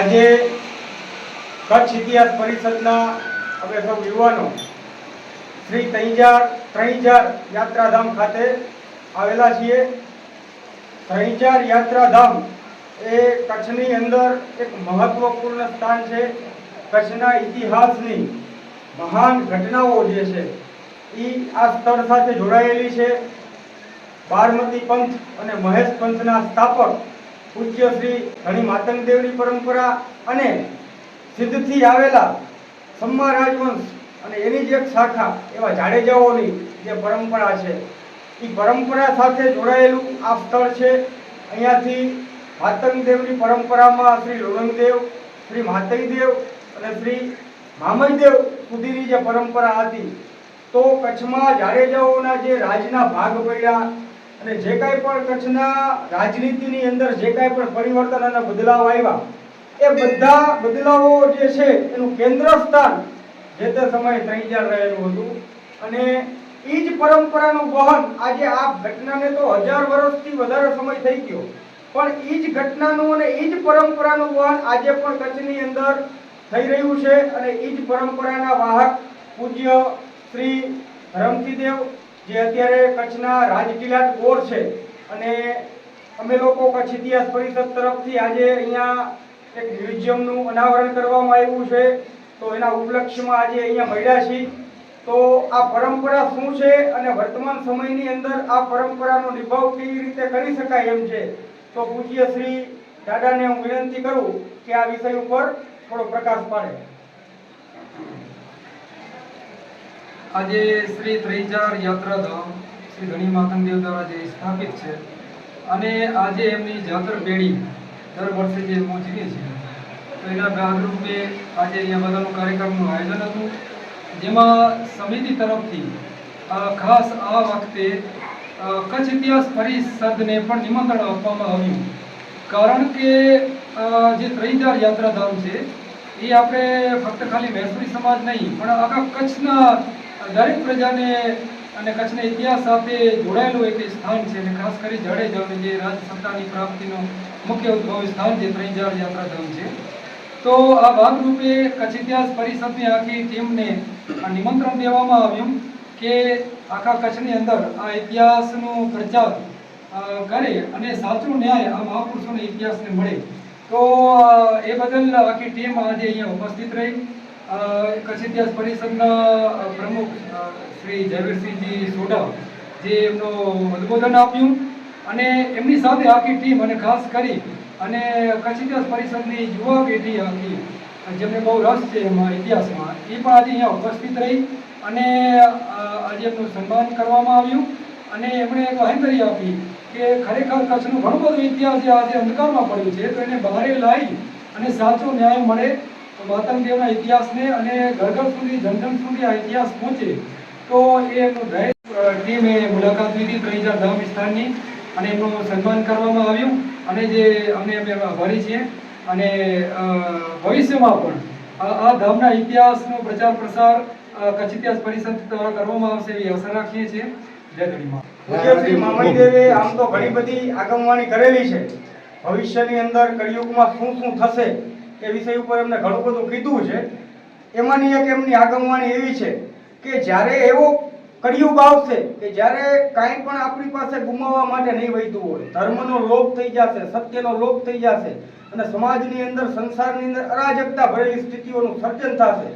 આજે કચ્છ ઇતિહાસ પરિષદના અમે સૌ યુવાનો શ્રી તૈજાર ત્રણજાર યાત્રાધામ ખાતે આવેલા છીએ. ત્રણજાર યાત્રાધામ એ કચ્છની અંદર એક મહત્વપૂર્ણ સ્થાન છે. કચ્છના ઇતિહાસની મહાન ઘટનાઓ જે છે એ આ સ્થળ સાથે જોડાયેલી છે. બારમતી પંથ અને મહેશ પંથના સ્થાપક પૂજ્ય શ્રી ધણી માતંગદેવની પરંપરા અને સિદ્ધથી આવેલા સમ્મા રાજવંશ અને એની જ એક શાખા એવા જાડેજાઓની જે પરંપરા છે. એ પરંપરા સાથે જોડાયેલું આ સ્થળ છે. અહીંયાથી માતંગદેવની પરંપરામાં શ્રી લુણંગદેવ શ્રી માતંગદેવ અને શ્રી મામઈદેવ સુધીની જે પરંપરા હતી, તો કચ્છમાં જાડેજાઓના જે રાજના ભાગ પડ્યા અને જે કાંઈ પણ કચ્છના રાજનીતિની અંદર જે કાંઈ પણ પરિવર્તન અને બદલાવ આવ્યા, એ બધા બદલાવો જે છે, એનું કેન્દ્ર સ્થાન જે તે સમયે ત્રણજાર રહેલું હતું. અને એ જ પરંપરાનું વહન આજે આ ઘટનાને તો હજાર વર્ષથી વધારે સમય થઈ ગયો. પણ એ જ ઘટનાનું અને એ જ પરંપરાનું વહન આજે પણ કચ્છની અંદર થઈ રહ્યું છે. અને એ જ પરંપરાના વાહક પૂજ્ય શ્રી રમતીદેવ જે અત્યારે કચ્છના રાજકિલાટ કોર છે. અને અમે લોકો કચ્છ ઇતિહાસ પરિષદ તરફથી આજે અહીંયા એક મ્યુઝિયમનું અનાવરણ કરવામાં આવ્યું છે. તો એના ઉપલક્ષ્યમાં આજે અહીંયા મળ્યા છીએ. તો આ પરંપરા શું છે અને વર્તમાન સમયની અંદર આ પરંપરાનો નિભાવ કેવી રીતે કરી શકાય એમ છે? તો પૂજ્ય શ્રી દાદાને હું વિનંતી કરું કે આ વિષય ઉપર થોડો પ્રકાશ પાડે. આજે શ્રી ત્રિચાર યાત્રાધામ શ્રી ધણી માતંગદેવ દ્વારા જે સ્થાપિત છે અને આજે એમની જાતર પેઢી દર વર્ષે જે પહોંચીએ છીએ, તો એના ભાગરૂપે આજે અહીંયા બધાનું કાર્યક્રમનું આયોજન હતું, જેમાં સમિતિ તરફથી ખાસ આ વખતે કચ્છ ઇતિહાસ પરિષદને પણ નિમંત્રણ આપવામાં આવ્યું. કારણ કે જે ત્રિચાર યાત્રાધામ છે, એ આપણે ફક્ત ખાલી મહેસૂરી સમાજ નહીં, પણ આખા કચ્છના દરેક પ્રજાને અને કચ્છના ઇતિહાસ સાથે જોડાયેલું એક સ્થાન છે અને ખાસ કરી જાડેજાઓને જે રાજ સત્તાની પ્રાપ્તિનું મુખ્ય ઉદ્ભવ સ્થાન જે ત્રિજાર યાત્રાધામ છે. તો આ ભાગરૂપે કચ્છ ઇતિહાસ પરિષદની આખી ટીમને નિમંત્રણ દેવામાં આવ્યું કે આખા કચ્છની અંદર આ ઇતિહાસનો પ્રચાર કરે અને સાચો ન્યાય આ મહાપુરુષોના ઇતિહાસને મળે. તો એ બદલ આખી ટીમ આજે અહીંયા ઉપસ્થિત રહી. કચ્છ ઇતિહાસ પરિષદના પ્રમુખ શ્રી જયવીરસિંહજી સોઢા જે એમનું ઉદબોધન આપ્યું અને એમની સાથે આખી ટીમ અને ખાસ કરી અને કચ્છ ઇતિહાસ પરિષદની યુવા પેઢી આખી, જેમને બહુ રસ છે એમાં ઇતિહાસમાં, એ પણ આજે અહીંયા ઉપસ્થિત રહી અને આજે એમનું સન્માન કરવામાં આવ્યું અને એમણે એક બાંહેધરી આપી કે ખરેખર કચ્છનું ઘણો બધો ઇતિહાસ આજે અંધકારમાં પડ્યું છે, તો એને બહારે લાવી અને સાચો ન્યાય મળે માતંગદેવના ઇતિહાસને અને ઘર ઘર સુધી જન જન સુધી આ ઇતિહાસ પહોંચે, તો એ ટીમે મુલાકાત લીધી ત્રણ ધામ વિસ્તારની અને એમનું સન્માન કરવામાં આવ્યું. અને જે અમને અમે ભરી છીએ. અને ભવિષ્યમાં પણ આ ધામના ઇતિહાસનો પ્રચાર પ્રસાર કચ્છ ઇતિહાસ પરિષદ દ્વારા કરવામાં આવશે એવી આશા રાખીએ છીએ. જય ધણીમાં પૂજ્ય શ્રી આમ તો ઘણી બધી આગમવાણી કરેલી છે. ભવિષ્યની અંદર કળિયુગમાં શું શું થશે એ વિષય ઉપર એમને ઘણું બધું કીધું છે. એમાંની એક એમની આગમવાણી એવી છે કે જ્યારે એવો કળિયુગ આવશે કે જ્યારે કાંઈ પણ આપણી પાસે ગુમાવવા માટે નહીં વહેતું હોય, ધર્મનો લોપ થઈ જશે, સત્યનો લોપ થઈ જશે અને સમાજની અંદર, સંસારની અંદર અરાજકતા ભરેલી સ્થિતિઓનું સર્જન થશે,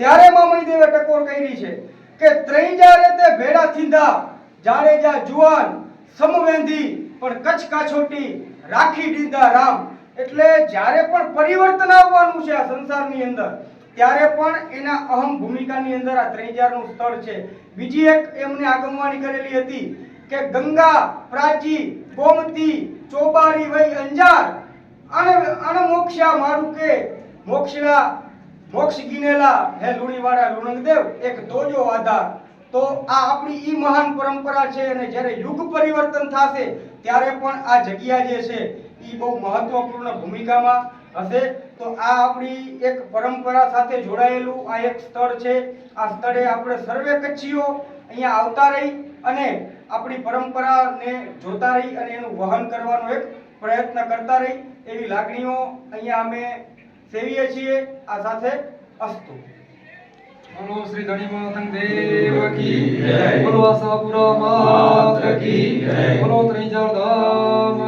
ત્યારે મામણીદેવે ટકોર કરી છે કે ત્રણ જારે તે ભેડા થીંધા, જાડેજા જુવાન, સમવેંધી, પણ કચ્છ કાછોટી રાખી દીધા રામ. એટલે જ્યારે પણ પરિવર્તન આવવાનું છે આ સંસારની અંદર, ત્યારે પણ એના અહમ ભૂમિકાની અંદર આ ત્રેજારનું સ્થળ છે. બીજી એક એમને આગમવાણી કરેલી હતી કે ગંગા, પ્રાચી, ગોમતી, ચોબારી વય અંજાર અને અણમોક્ષા મારું કે મોક્ષના મોક્ષ ગિનેલા, હે લુણીવાળા લુણંગદેવ, એક તોજો આધાર. તો આ આપણી ઈ મહાન પરંપરા છે અને જ્યારે યુગ પરિવર્તન થશે, ત્યારે પણ આ જગ્યા જે છે ઈ બહુ મહત્વપૂર્ણ ભૂમિકામાં હશે. તો આ આપણી એક પરંપરા સાથે જોડાયેલું આ એક સ્થળ છે. આ સ્થળે આપણે સર્વે કચ્છીઓ અહીંયા આવતા રહી અને આપણી પરંપરાને જોતા રહી અને એનું વહન કરવાનો એક પ્રયત્ન કરતા રહી એવી લાગણીઓ અહીંયા અમે સેવીએ છીએ. આ સાથે અસ્તુ. બોલો શ્રી ધણી માતંગ દેવ કી જય. બોલો આશાપુરા માત કી જય. બોલો ત્રિજળ ધામ